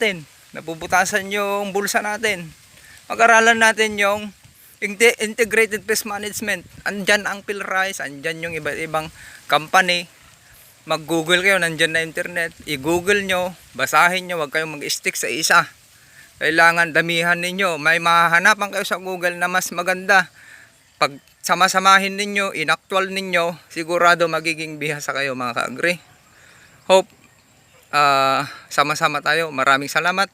natin, napuputasan yung bulsa natin. Pag-aralan natin yung inte- integrated pest management. Andyan ang Pilrise, andyan yung iba't ibang company. Mag-google kayo, nandyan na internet. I-google nyo, basahin nyo, huwag kayong mag-stick sa isa. Kailangan damihan ninyo. May mahahanapan kayo sa Google na mas maganda. Pag sama-samahin ninyo, inactual ninyo, sigurado magiging bihasa kayo mga ka-agree. Hope ah, sama-sama tayo. Maraming salamat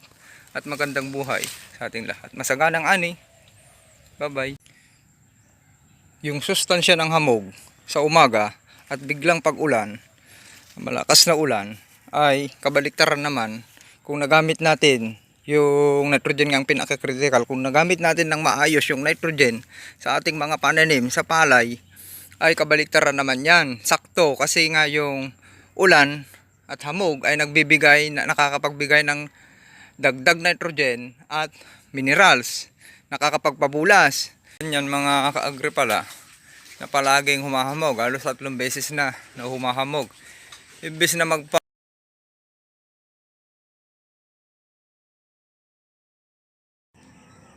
at magandang buhay sa ating lahat. Masaganang ani. Bye-bye. Yung sustansya ng hamog sa umaga at biglang pag-ulan, malakas na ulan, ay kabaliktaran naman kung nagamit natin yung nitrogen ang pinaka-critical, kung nagamit natin ng maayos yung nitrogen sa ating mga pananim sa palay, ay kabaliktaran naman yan. Sakto kasi nga yung ulan at hamog ay nagbibigay, na, nakakapagbigay ng dagdag nitrogen at minerals. Nakakapagpabulas. Yan mga ka-agri pala na palaging humahamog. Halos tatlong beses na na humahamog. Ibis na magpa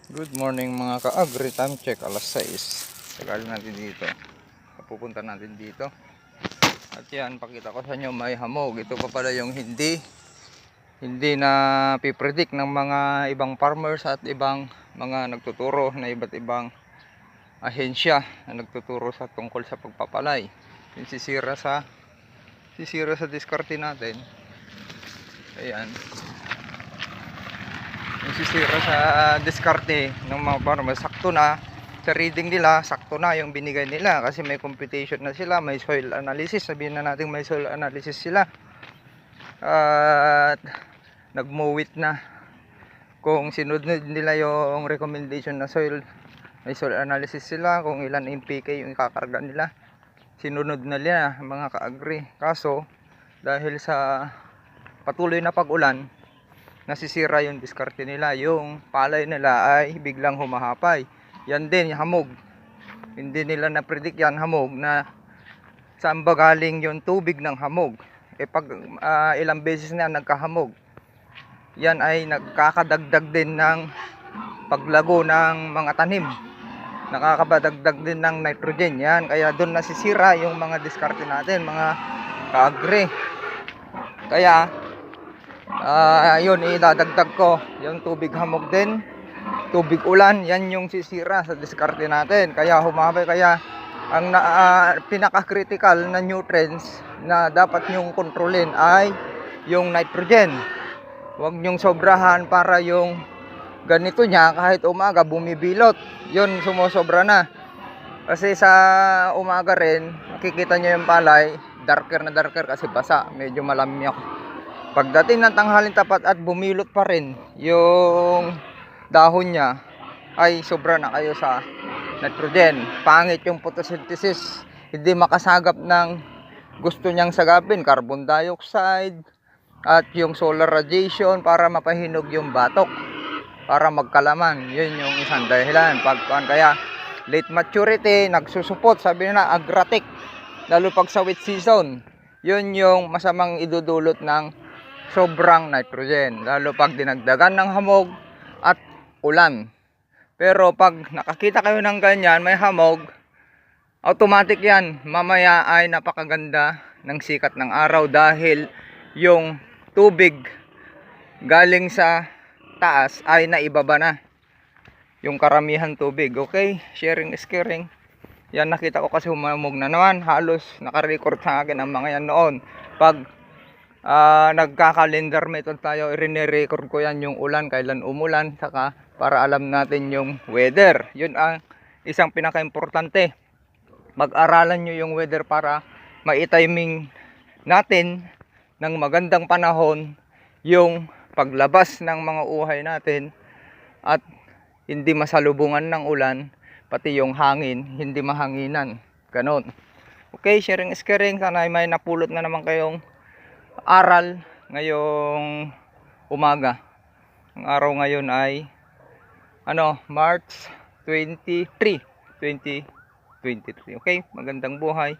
Good morning mga ka-agri. Time check alas 6. Tagal natin dito. Pupunta natin dito. At yan, pakita ko sa inyo may hamog. Ito pa pala yung hindi hindi na pipredict ng mga ibang farmers at ibang mga nagtuturo na iba't ibang ahensya na nagtuturo sa tungkol sa pagpapalay. Yung sisira sa sisira sa diskarte natin. Ayan. Yung sisira sa diskarte ng mga farmers. Sakto na sa reading nila, sakto na yung binigay nila kasi may computation na sila, may soil analysis. Sabihin na natin may soil analysis sila. At nagmuwit na kung sinunod nila yung recommendation na soil may soil analysis sila kung ilan NPK yung kakarga nila sinunod na nila mga ka-agri kaso dahil sa patuloy na pag-ulan nasisira yung diskarte nila yung palay nila ay biglang humahapay yan din hamog. Hindi nila na-predict yan hamog na saan ba galing yung tubig ng hamog. Eh pag ah, ilang beses na nagkahamog yan ay nagkakadagdag din ng paglago ng mga tanim. Nakakabadagdag din ng nitrogen yan. Kaya doon nasisira yung mga diskarte natin mga kaagri. Kaya ah yun idadagdag ko yung tubig hamog din tubig ulan yan yung sisira sa diskarte natin kaya humabay kaya ang ah, pinaka-critical na nutrients na dapat nyong kontrolin ay yung nitrogen Huwag nyong sobrahan para yung ganito niya kahit umaga bumibilot. Yun sumusobra na. Kasi sa umaga rin, makikita nyo yung palay, darker na darker kasi basa, medyo malamyak. Pagdating ng tanghalin tapat at bumilot pa rin yung dahon niya, ay sobra na kayo sa nitrogen. Pangit yung photosynthesis, hindi makasagap ng gusto niyang sagapin, carbon dioxide, at yung solar radiation para mapahinog yung batok para magkalaman. Yun yung isang dahilan. Pag kaya late maturity nagsusupot. Sabi na agratic lalo pag sa wet season. Yun yung masamang idudulot ng sobrang nitrogen. Lalo pag dinagdagan ng hamog at ulan. Pero pag nakakita kayo ng ganyan may hamog automatic yan. Mamaya ay napakaganda ng sikat ng araw dahil yung tubig galing sa taas ay naibaba na yung karamihan tubig okay? Sharing is caring. Yan nakita ko kasi humamog na naman. Halos nakarecord sa akin ang mga yan noon. Pag ah, nagka-calendar method tayo. Irinerecord ko yan yung ulan kailan umulan saka para alam natin yung weather. Yun ang isang pinaka-importante. Mag-aralan nyo yung weather para maitiming natin ng magandang panahon yung paglabas ng mga uhay natin at hindi masalubungan ng ulan pati yung hangin hindi mahanginan. Ganon. Okay sharing is caring. Sana ay may napulot na naman kayong aral ngayong umaga ang araw ngayon ay ano March 23 2023 okay magandang buhay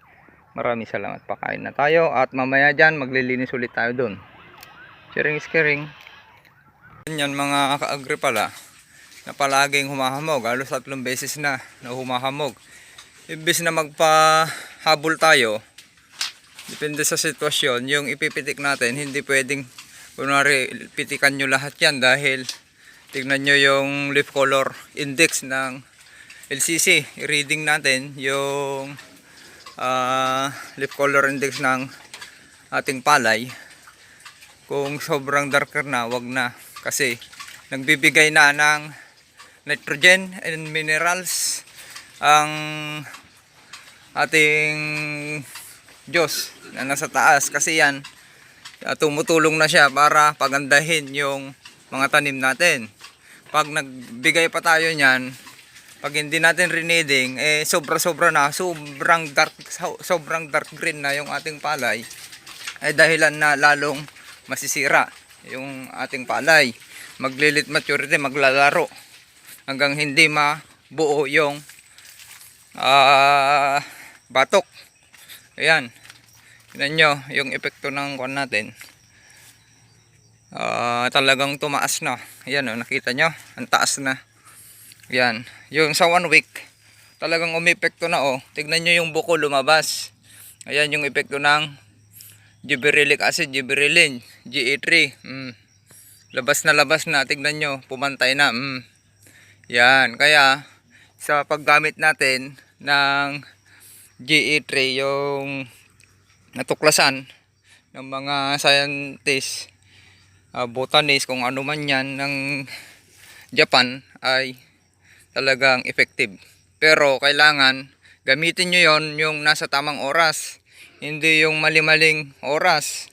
Maraming salamat. Pakain na tayo. At mamaya dyan, maglilinis ulit tayo doon. Sharing is caring. Yan mga kaagri pala na palaging humahamog. Halos tatlong beses na na humahamog. Ibis na magpahabol tayo, depende sa sitwasyon, yung ipipitik natin, hindi pwedeng kunwari pitikan nyo lahat yan dahil tignan nyo yung leaf color index ng LCC. I-reading natin yung ah, leaf color index ng ating palay. Kung sobrang darker na, wag na. Kasi nagbibigay na ng nitrogen and minerals ang ating Diyos na nasa taas. Kasi yan, ah, tumutulong na siya para pagandahin yung mga tanim natin. Pag nagbigay pa tayo niyan, pag hindi natin reneeding, eh sobra-sobra na, sobrang dark, so- sobrang dark green na yung ating palay, ay dahilan na lalong masisira yung ating palay. Maglilit maturity, maglalaro hanggang hindi mabuo yung ah batok. Ayan. Tignan nyo yung epekto ng kwan natin. Ah, talagang tumaas na. Ayan o, nakita nyo? Ang taas na. Ayan. Yung sa one week, talagang umepekto na o. Tignan nyo yung buko lumabas. Ayan yung epekto ng gibberellic acid, gibberellin, GE3. Mm. Labas na labas na. Tignan nyo, pumantay na. Mm. Yan. Kaya, sa paggamit natin ng GE3, yung natuklasan ng mga scientists, uh, botanist, kung ano man yan ng Japan ay talagang effective. Pero kailangan gamitin nyo yon yung nasa tamang oras. Hindi yung mali-maling oras.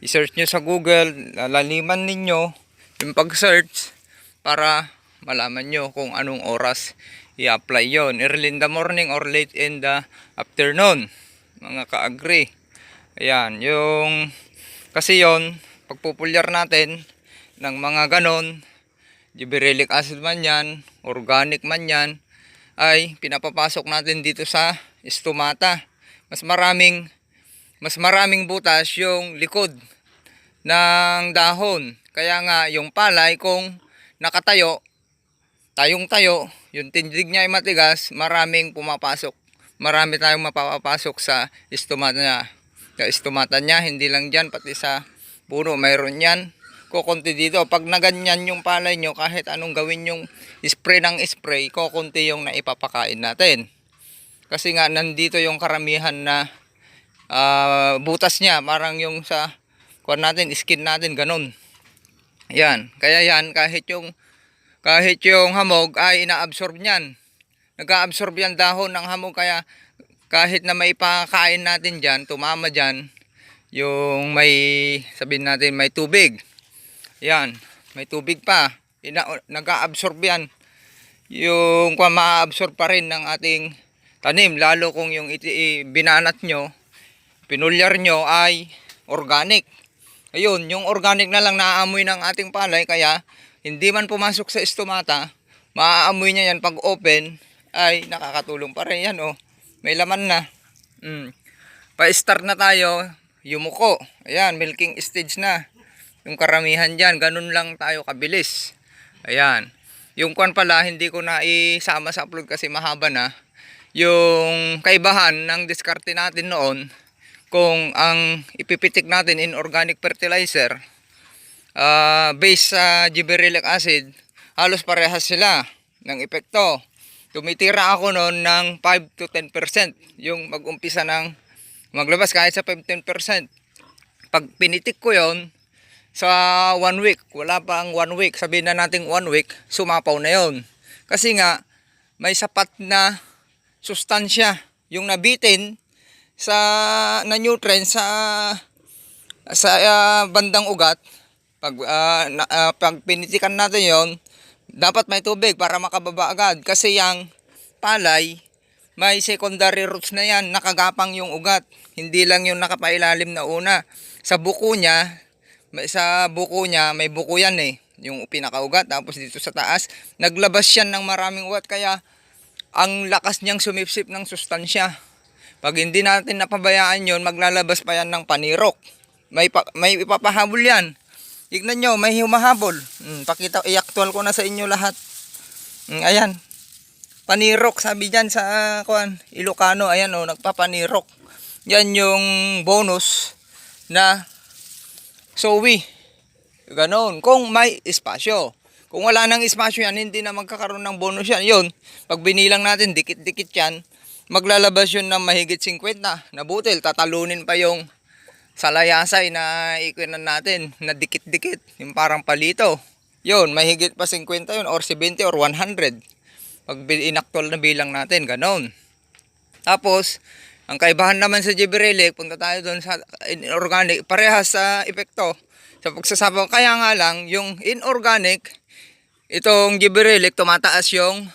I-search nyo sa Google, lalaliman ninyo yung pag-search para malaman nyo kung anong oras i-apply yon Early in the morning or late in the afternoon. Mga ka-agree. Ayan, yung kasi yon pagpupulyar natin ng mga ganon, gibberellic acid man yan, organic man yan, ay pinapapasok natin dito sa stomata. Mas maraming mas maraming butas yung likod ng dahon. Kaya nga yung palay kung nakatayo, tayong tayo, yung tindig niya ay matigas, maraming pumapasok. Marami tayong mapapasok sa stomata niya. Sa stomata niya, hindi lang dyan, pati sa puno, mayroon yan. Kukunti dito. Pag naganyan yung palay nyo, kahit anong gawin yung spray ng spray, kukunti yung naipapakain natin. Kasi nga, nandito yung karamihan na ah, butas niya. Parang yung sa, kuwan natin, skin natin, ganun. Yan. Kaya yan, kahit yung, kahit yung hamog ay ina-absorb niyan. Nag-absorb yan dahon ng hamog kaya kahit na may pakain natin dyan, tumama dyan, yung may, sabihin natin, may tubig. Yan, may tubig pa. Ina, nag-absorb yan. Yung ma-absorb pa rin ng ating tanim, lalo kung yung iti, i- binanat nyo, pinulyar nyo ay organic. Ayun, yung organic na lang naaamoy ng ating palay, kaya hindi man pumasok sa estomata, maaamoy niya yan pag open, ay nakakatulong pa rin yan, oh. May laman na. Mm. Pa-start na tayo, yumuko. Ayan, milking stage na. Yung karamihan dyan, ganun lang tayo kabilis. Ayan. Yung kwan pala, hindi ko na isama sa upload kasi mahaba na. Yung kaibahan ng diskarte natin noon, kung ang ipipitik natin in organic fertilizer, ah based sa gibberellic acid, halos parehas sila ng epekto. Tumitira ako noon ng 5 to 10% yung mag-umpisa ng maglabas kahit sa 5-10%. Pag pinitik ko yon sa one week, wala pa ang one week, sabihin na natin one week, sumapaw na yon. Kasi nga, may sapat na sustansya yung nabitin sa na nutrients sa sa ah, bandang ugat pag ah, na- ah, pag pinitikan natin yon dapat may tubig para makababa agad kasi yung palay may secondary roots na yan nakagapang yung ugat. Hindi lang yung nakapailalim na una. Sa buko niya may- sa buko niya may buko yan eh yung pinakaugat. Tapos dito sa taas naglabas yan ng maraming ugat kaya ang lakas niyang sumipsip ng sustansya. Pag hindi natin napabayaan yon maglalabas pa yan ng panirok. May, pa, may ipapahabol yan Tignan nyo, may humahabol. Mm, pakita, i-actual ko na sa inyo lahat. Mm, ayan. Panirok, sabi dyan sa, uh, kuan, Ilocano, ayan o, nagpapanirok. Yan yung bonus na sowi. Ganon. Kung may espasyo. Kung wala nang espasyo yan, hindi na magkakaroon ng bonus yan. Yun, pag binilang natin, dikit-dikit yan, maglalabas yun ng mahigit 50 na butil. Tatalunin pa yung salayasay na ikunan natin na dikit-dikit. Yung parang palito. Yun, mahigit pa 50 yun or 70 or 100. Pag inaktol na bilang natin, ganon. Tapos, ang kaibahan naman sa Gibrelic, punta tayo doon sa inorganic, parehas sa epekto sa pagsasabaw. Kaya nga lang, yung inorganic, itong Gibrelic, tumataas yung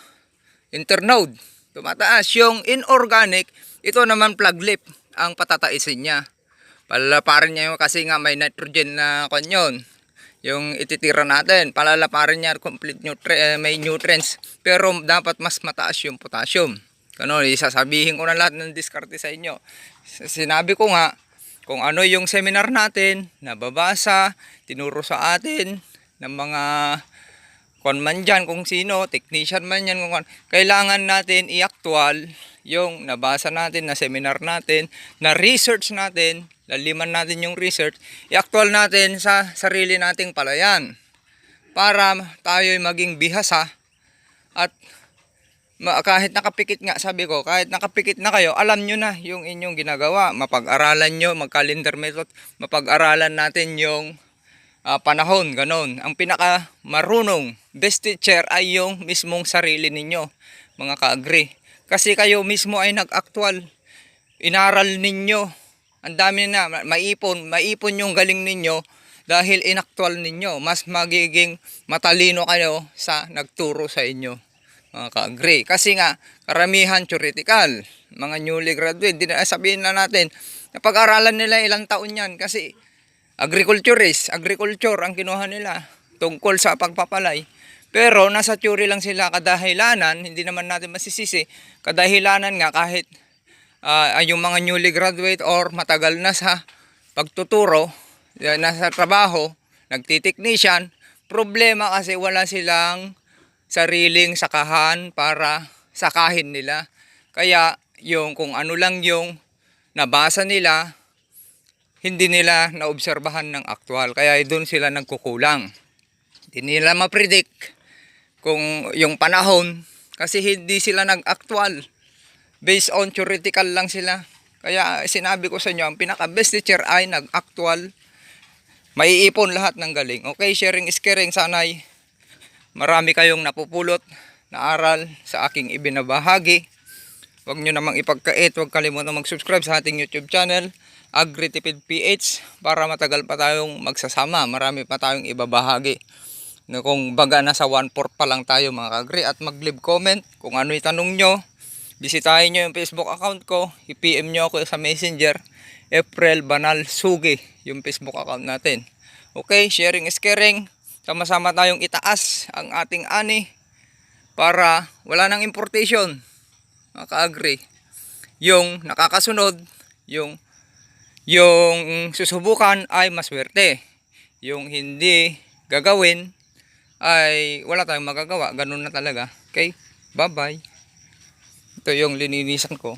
internode. Tumataas yung inorganic, ito naman plug lip ang patataisin niya. Palalaparin niya yung kasi nga may nitrogen na kanyon. Yung ititira natin, palalaparin niya complete nutri eh, may nutrients. Pero dapat mas mataas yung potassium. Ano, isasabihin ko na lahat ng diskarte sa inyo. Sinabi ko nga, kung ano yung seminar natin, nababasa, tinuro sa atin, ng mga kung man dyan, kung sino, technician man yan, kung kailangan natin i-actual yung nabasa natin, na seminar natin, na research natin, laliman natin yung research, i-actual natin sa sarili nating palayan para tayo'y maging bihasa at kahit nakapikit nga, sabi ko, kahit nakapikit na kayo, alam nyo na yung inyong ginagawa. Mapag-aralan nyo, mag-calendar method, mapag-aralan natin yung ah, panahon, ganon. Ang pinaka marunong, best teacher ay yung mismong sarili ninyo, mga ka-agree. Kasi kayo mismo ay nag-actual. Inaral ninyo. Ang dami na, ma- maipon, maipon yung galing ninyo dahil inaktual ninyo. Mas magiging matalino kayo sa nagturo sa inyo mga ka-agree. Kasi nga, karamihan theoretical. Mga newly graduate, di na sabihin na natin, napag-aralan nila ilang taon yan kasi agriculturist, agriculture ang kinuha nila tungkol sa pagpapalay. Pero nasa theory lang sila kadahilanan, hindi naman natin masisisi. Kadahilanan nga kahit ah, yung mga newly graduate or matagal na sa pagtuturo, eh, nasa trabaho, nagtiteknisyan, problema kasi wala silang sariling sakahan para sakahin nila. Kaya yung kung ano lang yung nabasa nila, hindi nila naobserbahan ng aktual. Kaya doon sila nagkukulang. Hindi nila mapredict kung yung panahon kasi hindi sila nag-actual. Based on theoretical lang sila. Kaya sinabi ko sa inyo, ang pinaka-best teacher ay nag-actual. Maiipon lahat ng galing. Okay, sharing is caring. Sana'y marami kayong napupulot na aral sa aking ibinabahagi. Huwag nyo namang ipagkait, huwag kalimutan mag-subscribe sa ating YouTube channel, AgriTipid PH, para matagal pa tayong magsasama. Marami pa tayong ibabahagi. Na kung baga nasa 1-4 pa lang tayo mga kagri at mag-leave comment kung ano yung tanong nyo. Bisitahin nyo yung Facebook account ko, i-PM nyo ako sa Messenger, April Banal Sugi, yung Facebook account natin. Okay, sharing is caring sama-sama tayong itaas ang ating ani para wala nang importation maka-agree yung nakakasunod yung yung susubukan ay maswerte yung hindi gagawin ay wala tayong magagawa ganun na talaga okay bye bye ito yung lininisan ko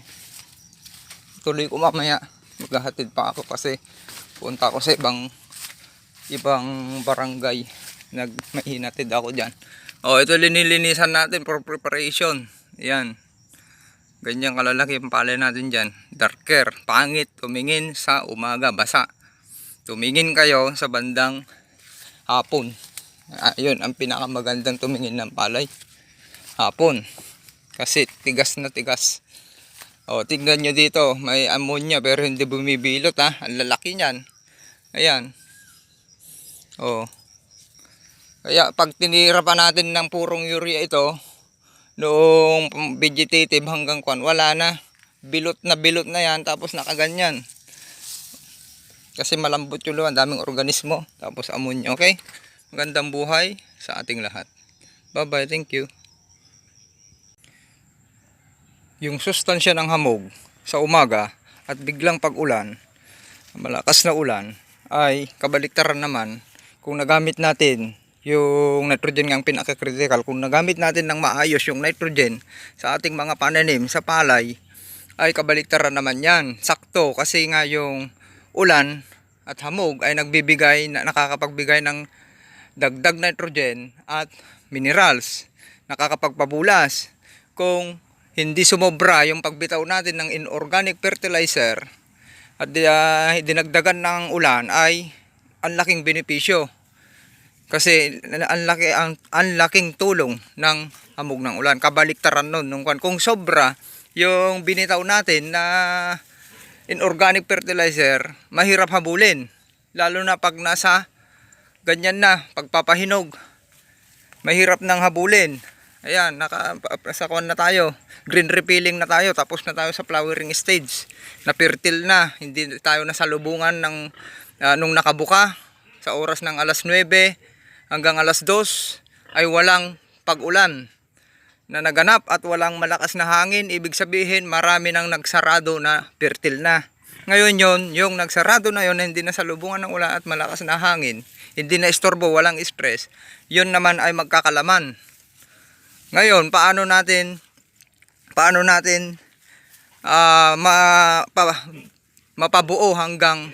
tuloy ko mamaya maghahatid pa ako kasi punta ako sa ibang ibang barangay nag mainatid ako diyan. Oh, ito linilinisan natin for preparation. Yan. Ganyan kalalaki ang palay natin diyan. Darker, pangit, tumingin sa umaga, basa. Tumingin kayo sa bandang hapon. Ayun, ang pinakamagandang tumingin ng palay. Hapon. Kasi tigas na tigas. Oh, tingnan nyo dito, may ammonia pero hindi bumibilot ha. Ang lalaki niyan. Ayan. Oh. Kaya pag tinira pa natin ng purong urea ito, noong vegetative hanggang kwan, wala na. Bilot na bilot na yan, tapos nakaganyan. Kasi malambot yung luwan, daming organismo, tapos ammonia, okay? Magandang buhay sa ating lahat. Bye-bye, thank you. Yung sustansya ng hamog sa umaga at biglang pag-ulan, malakas na ulan, ay kabaliktaran naman kung nagamit natin yung nitrogen ng pinaka-critical, kung nagamit natin ng maayos yung nitrogen sa ating mga pananim sa palay, ay kabaliktaran naman yan. Sakto kasi nga yung ulan at hamog ay nagbibigay, na, nakakapagbigay ng dagdag nitrogen at minerals. Nakakapagpabulas. Kung hindi sumobra yung pagbitaw natin ng inorganic fertilizer at uh, dinagdagan ng ulan ay ang laking benepisyo. Kasi ang laki ang, ang laking tulong ng hamog ng ulan. Kabaliktaran nun nung. Kung sobra yung binitaw natin na inorganic fertilizer, mahirap habulin. Lalo na pag nasa ganyan na, pagpapahinog. Mahirap nang habulin. Ayan, naka, sa kwan na tayo. Green refilling na tayo. Tapos na tayo sa flowering stage. Na fertile na. Hindi tayo nasa lubungan ng, ah, nung nakabuka. Sa oras ng alas 9 hanggang alas 2 ay walang pag-ulan na naganap at walang malakas na hangin. Ibig sabihin marami nang nagsarado na fertile na. Ngayon yon yung nagsarado na yon na hindi na sa lubungan ng ulan at malakas na hangin, hindi na istorbo, walang stress, yun naman ay magkakalaman. Ngayon, paano natin paano natin ah, ma, pa, mapabuo hanggang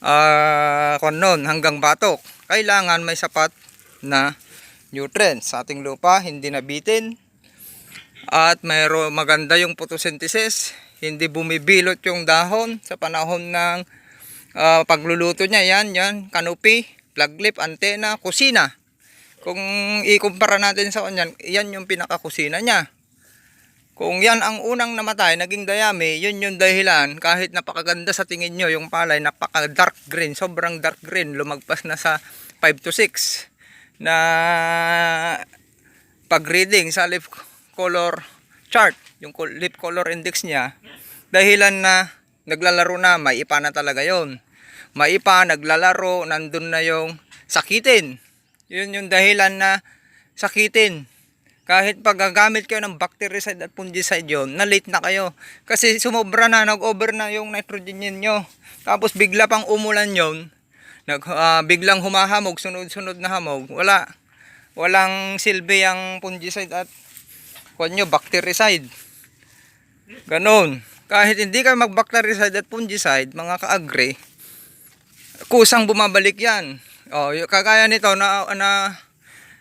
ah kon hanggang batok? Kailangan may sapat na nutrients sa ating lupa, hindi nabitin. At mayro maganda yung photosynthesis, hindi bumibilot yung dahon sa panahon ng ah, pagluluto niya. Yan, yan, canopy, plug lip, antena, kusina. Kung ikumpara natin sa kanyan, yan yung pinakakusina niya. Kung yan ang unang namatay, naging dayami, yun yung dahilan, kahit napakaganda sa tingin nyo, yung palay, napaka dark green, sobrang dark green, lumagpas na sa 5 to 6 na pag-reading sa leaf color chart, yung leaf color index niya, dahilan na naglalaro na, may ipa na talaga yon. May ipa, naglalaro, nandun na yung sakitin. Yun yung dahilan na sakitin. Kahit pag gagamit kayo ng bactericide at fungicide yun, na late na kayo. Kasi sumobra na, nag-over na yung nitrogen nyo. Tapos bigla pang umulan yon nag, ah, biglang humahamog, sunod-sunod na hamog. Wala. Walang silbi ang fungicide at kwan nyo, bactericide. Ganon. Kahit hindi kayo mag-bactericide at fungicide, mga ka-agri, kusang bumabalik yan. O, y- kagaya nito na, na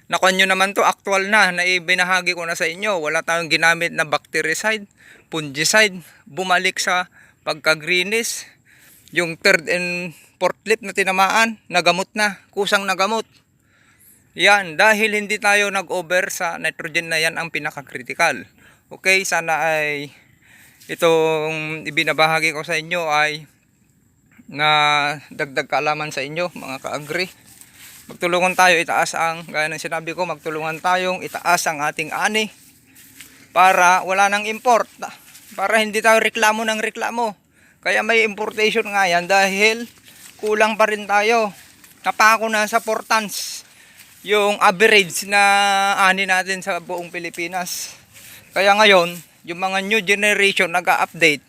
Nakuha nyo naman to actual na, na ibinahagi ko na sa inyo. Wala tayong ginamit na bactericide, fungicide, bumalik sa pagka-greenish. Yung third and fourth lip na tinamaan, nagamot na, kusang nagamot. Yan, dahil hindi tayo nag-over sa nitrogen na yan ang pinaka-critical. Okay, sana ay itong ibinabahagi ko sa inyo ay na dagdag kaalaman sa inyo mga ka-agri. Magtulungan tayo itaas ang gaya ng sinabi ko magtulungan tayong itaas ang ating ani para wala nang import para hindi tayo reklamo ng reklamo. Kaya may importation nga yan dahil kulang pa rin tayo. Napako na sa 4 tons yung average na ani natin sa buong Pilipinas. Kaya ngayon yung mga new generation nag-update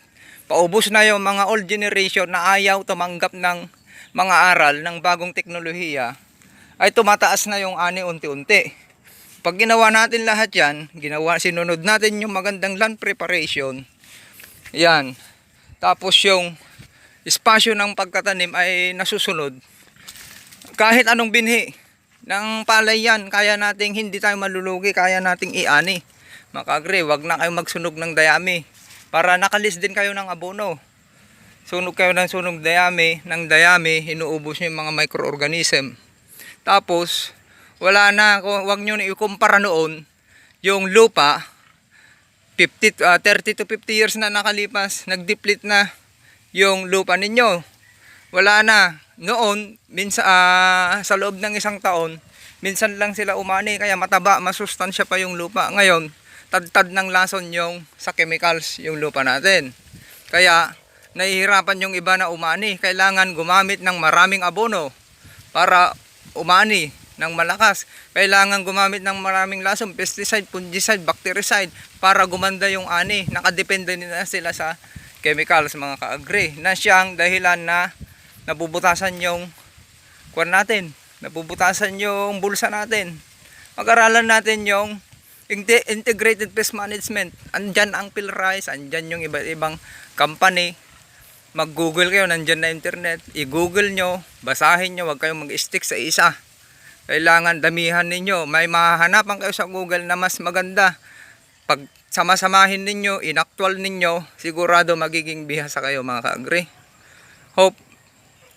paubos na yung mga old generation na ayaw tumanggap ng mga aral ng bagong teknolohiya ay tumataas na yung ani unti-unti. Pag ginawa natin lahat yan, ginawa, sinunod natin yung magandang land preparation, yan, tapos yung espasyo ng pagkatanim ay nasusunod, kahit anong binhi ng palay yan, kaya nating hindi tayo malulugi, kaya nating iani. Makagre, wag na kayo magsunog ng dayami para nakalis din kayo ng abono. Sunog kayo ng sunog dayami, ng dayami, inuubos nyo yung mga microorganism. Tapos, wala na, wag nyo na ikumpara noon, yung lupa, 50, ah, 30 to 50 years na nakalipas, nag-deplete na yung lupa ninyo. Wala na. Noon, minsan, ah, sa loob ng isang taon, minsan lang sila umani, kaya mataba, masustansya pa yung lupa. Ngayon, tad-tad ng lason yung sa chemicals yung lupa natin. Kaya, nahihirapan yung iba na umani. Kailangan gumamit ng maraming abono para umani ng malakas. Kailangan gumamit ng maraming lason, pesticide, fungicide, bactericide para gumanda yung ani. Nakadepende na sila sa chemicals mga ka-agri na siyang dahilan na nabubutasan yung kuwan natin, nabubutasan yung bulsa natin. Pag-aralan natin yung integrated pest management. Andyan ang Pilrise, andyan yung iba't ibang company. Mag-google kayo, nandyan na internet. I-google nyo, basahin nyo, huwag kayong mag-stick sa isa. Kailangan damihan ninyo. May mahahanapan kayo sa Google na mas maganda. Pag sama-samahin ninyo, inactual ninyo, sigurado magiging bihasa kayo mga ka-agree. Hope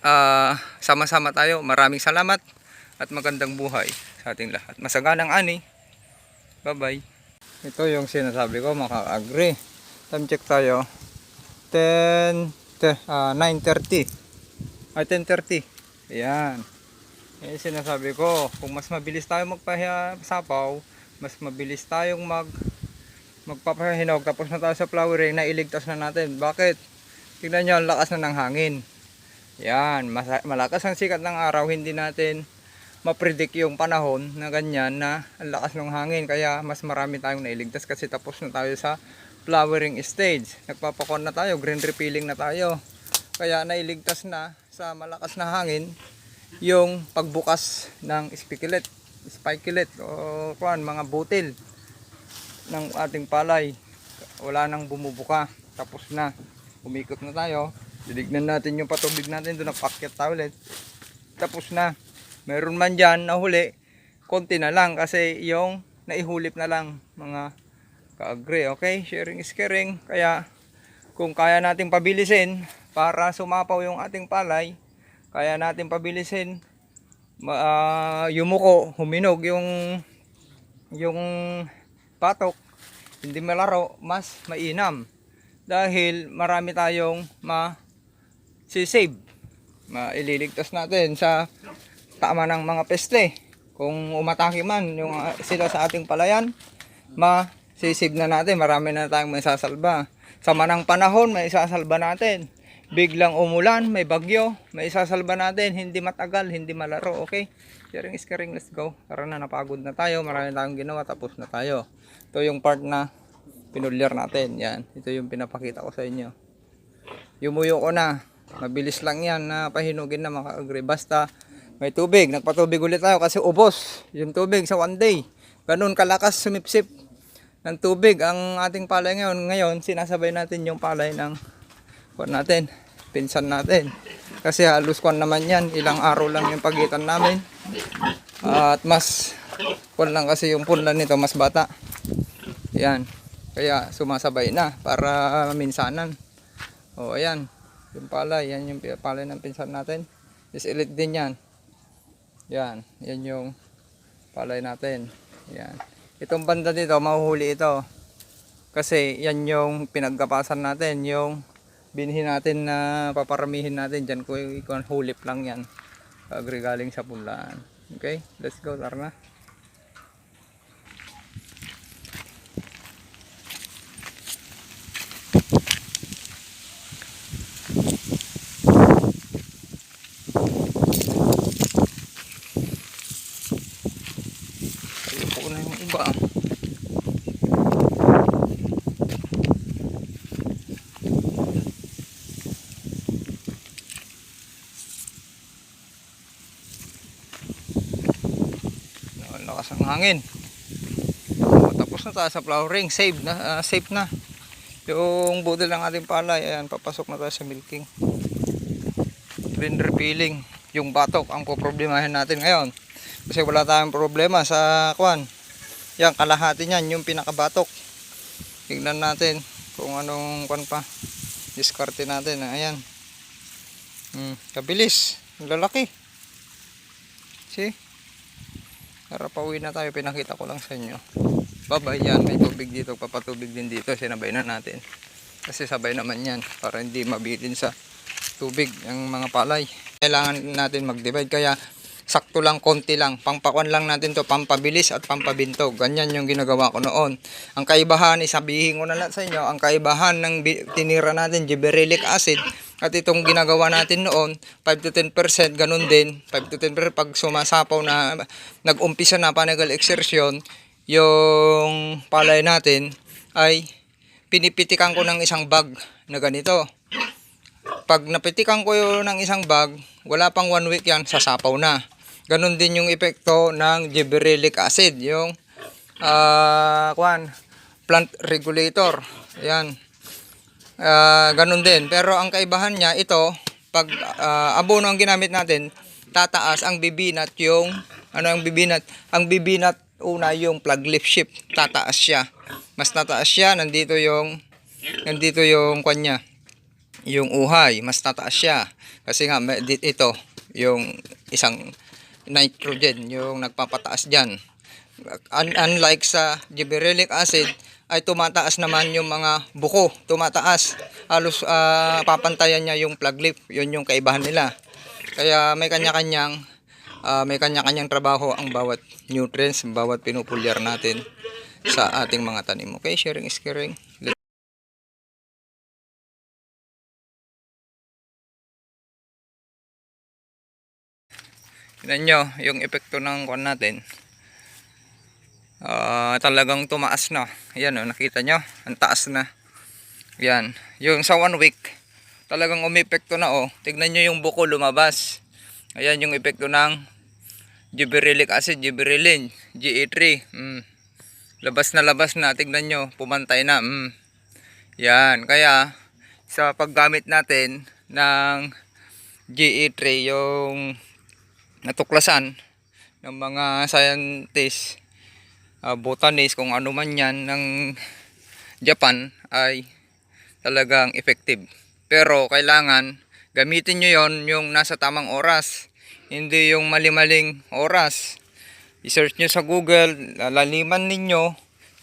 ah, sama-sama tayo. Maraming salamat at magandang buhay sa ating lahat. Masaganang ani. Bye-bye. Ito yung sinasabi ko, maka-agree. Time check tayo. 10, te, ah, 9.30. Ay, 10.30. Ayan. Yan yung sinasabi ko. Kung mas mabilis tayo magpasapaw, mas mabilis tayong mag magpapahinog tapos na tayo sa flowering na iligtas na natin. Bakit? Tingnan nyo, ang lakas na ng hangin. Yan, malakas ang sikat ng araw, hindi natin mapredict yung panahon na ganyan na ang lakas ng hangin. Kaya mas marami tayong nailigtas kasi tapos na tayo sa flowering stage. Nagpapakon na tayo, green refilling na tayo. Kaya nailigtas na sa malakas na hangin yung pagbukas ng spikilet, spikilet o kuan, mga butil ng ating palay. Wala nang bumubuka. Tapos na. Umikot na tayo. Didignan natin yung patubig natin doon. Napakyat tayo ulit. Tapos na. Meron man dyan na huli. Konti na lang kasi yung naihulip na lang mga ka-agree. Okay? Sharing is caring. Kaya kung kaya natin pabilisin para sumapaw yung ating palay, kaya natin pabilisin ah, yumuko, huminog yung yung patok, hindi malaro, mas mainam. Dahil marami tayong ma sisave. Maililigtas natin sa tama ng mga peste. Kung umatake man yung ah, sila sa ating palayan, ma sisave na natin. Marami na tayong may sasalba. Sa manang panahon, may isasalba natin. Biglang umulan, may bagyo, may isasalba natin. Hindi matagal, hindi malaro, okay? Sharing is caring, let's go. Tara na, napagod na tayo. Marami tayong ginawa, tapos na tayo. Ito yung part na pinulyar natin. Yan, ito yung pinapakita ko sa inyo. Yumuyo ko na. Mabilis lang yan na pahinugin na maka-agree. Basta may tubig. Nagpatubig ulit tayo kasi ubos yung tubig sa one day. Ganun kalakas sumipsip ng tubig ang ating palay ngayon. Ngayon, sinasabay natin yung palay ng kuwan natin, pinsan natin. Kasi halos kuwan naman yan, ilang araw lang yung pagitan namin. At mas kuwan lang kasi yung punlan nito, mas bata. Yan. Kaya sumasabay na para minsanan. O ayan, yung palay, yan yung palay ng pinsan natin. Is elite din yan. Yan, yan yung palay natin. Yan. Itong banda dito, mahuhuli ito. Kasi yan yung pinagkapasan natin, yung binhi natin na paparamihin natin dyan ko ikon hulip lang yan. Galing sa punlaan. Okay, let's go, tara na. Ayoko na yung iba. Ang lakas ng hangin. O, tapos na tayo sa flowering. Save na. ah, safe na. Yung budol ng ating palay. Ayan, papasok na tayo sa milking. Green refilling. Yung batok ang poproblemahin natin ngayon. Kasi wala tayong problema sa kwan. Yan, kalahati niyan, yung pinakabatok. Tignan natin kung anong kwan pa. Diskarte natin. Ayan. Hmm, kabilis. Ang lalaki. See? Tara, pauwi na tayo. Pinakita ko lang sa inyo. Babay yan. May tubig dito. Papatubig din dito. Sinabay na natin. Kasi sabay naman yan. Para hindi mabitin sa tubig ang mga palay. Kailangan natin mag-divide. Kaya sakto lang, konti lang. Pangpakuan lang natin to pampabilis at pampabintog. Ganyan yung ginagawa ko noon. Ang kaibahan, isabihin ko na lang sa inyo, ang kaibahan ng tinira natin, gibberellic acid, at itong ginagawa natin noon, 5 to 10%, ganun din. 5 to 10% pag sumasapaw na, nag-umpisa na panagal exertion, yung palay natin ay pinipitikan ko ng isang bag na ganito. Pag napitikan ko yun ng isang bag, wala pang one week yan, sasapaw na. Ganon din yung epekto ng gibberellic acid, yung ah kwan, plant regulator. Yan. Ah, ganun din. Pero ang kaibahan niya, ito, pag ah, abono ang ginamit natin, tataas ang bibinat yung, ano ang bibinat? Ang bibinat, una yung plug leaf shift, tataas siya. Mas tataas siya, nandito yung, nandito yung kanya, yung uhay, mas tataas siya. Kasi nga, ito, yung isang nitrogen, yung nagpapataas dyan. Un- unlike sa gibberellic acid, ay tumataas naman yung mga buko, tumataas. Halos ah, papantayan niya yung plug leaf, yun yung kaibahan nila. Kaya may kanya-kanyang ah, may kanya-kanyang trabaho ang bawat nutrients, bawat pinupulyar natin sa ating mga tanim. Okay, sharing is caring. Tignan nyo yung epekto ng kwan natin. Ah, talagang tumaas na. Ayan o, nakita nyo? Ang taas na. Yan. Yung sa one week, talagang umepekto na o. Tignan nyo yung buko lumabas. Ayan yung epekto ng gibberellic acid, gibberellin, GE3. Mm. Labas na labas na. Tignan nyo, pumantay na. Mm. Yan. Kaya, sa paggamit natin ng GE3, yung natuklasan ng mga scientists, uh, botanist, kung ano man yan ng Japan ay talagang effective. Pero kailangan gamitin nyo yon yung nasa tamang oras. Hindi yung mali-maling oras. I-search nyo sa Google, lalaliman ninyo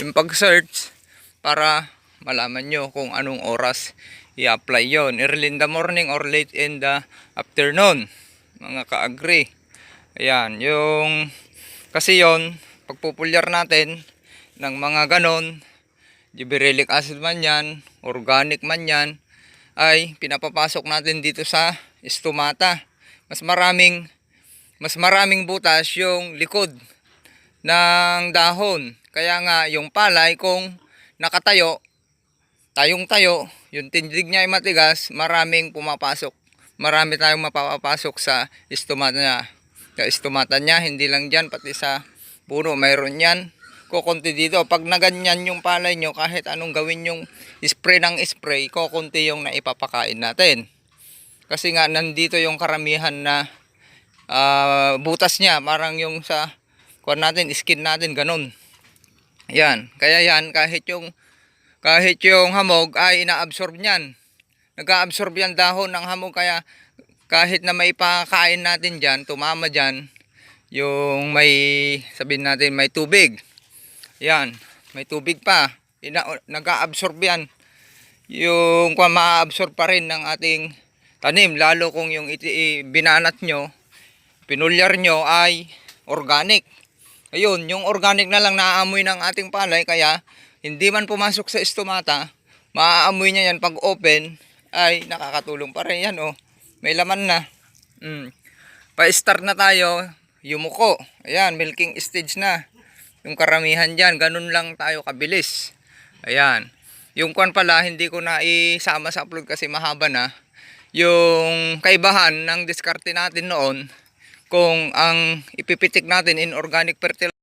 yung pag-search para malaman nyo kung anong oras i-apply yon Early in the morning or late in the afternoon. Mga ka-agree. Ayan, yung kasi yon pagpupulyar natin ng mga ganon, gibberellic acid man yan, organic man yan, ay pinapapasok natin dito sa stomata. Mas maraming mas maraming butas yung likod ng dahon. Kaya nga yung palay kung nakatayo, tayong tayo, yung tindig niya ay matigas, maraming pumapasok. Marami tayong mapapasok sa stomata niya. Sa stomata niya, hindi lang dyan, pati sa puno, mayroon yan. Kukunti dito. Pag naganyan yung palay nyo, kahit anong gawin yung spray ng spray, kukunti yung naipapakain natin. Kasi nga, nandito yung karamihan na ah, butas niya. Parang yung sa kuwan natin, skin natin, ganun. Yan. Kaya yan, kahit yung kahit yung hamog ay inaabsorb niyan. Nag-aabsorb yan dahon ng hamog kaya kahit na may pakain natin dyan, tumama dyan, yung may, sabihin natin, may tubig. Yan, may tubig pa. Nag-aabsorb yan. Yung kung ma-absorb pa rin ng ating tanim, lalo kung yung iti, i- binanat nyo, pinulyar nyo ay organic. Ayun, yung organic na lang naaamoy ng ating palay, kaya hindi man pumasok sa estomata, maaamoy niya yan pag open, ay nakakatulong pa rin yan, oh. May laman na. Mm. Pa-start na tayo, yumuko. Ayan, milking stage na. Yung karamihan dyan, ganun lang tayo kabilis. Ayan. Yung kwan pala, hindi ko na isama sa upload kasi mahaba na. Yung kaibahan ng diskarte natin noon, kung ang ipipitik natin in organic fertilizer,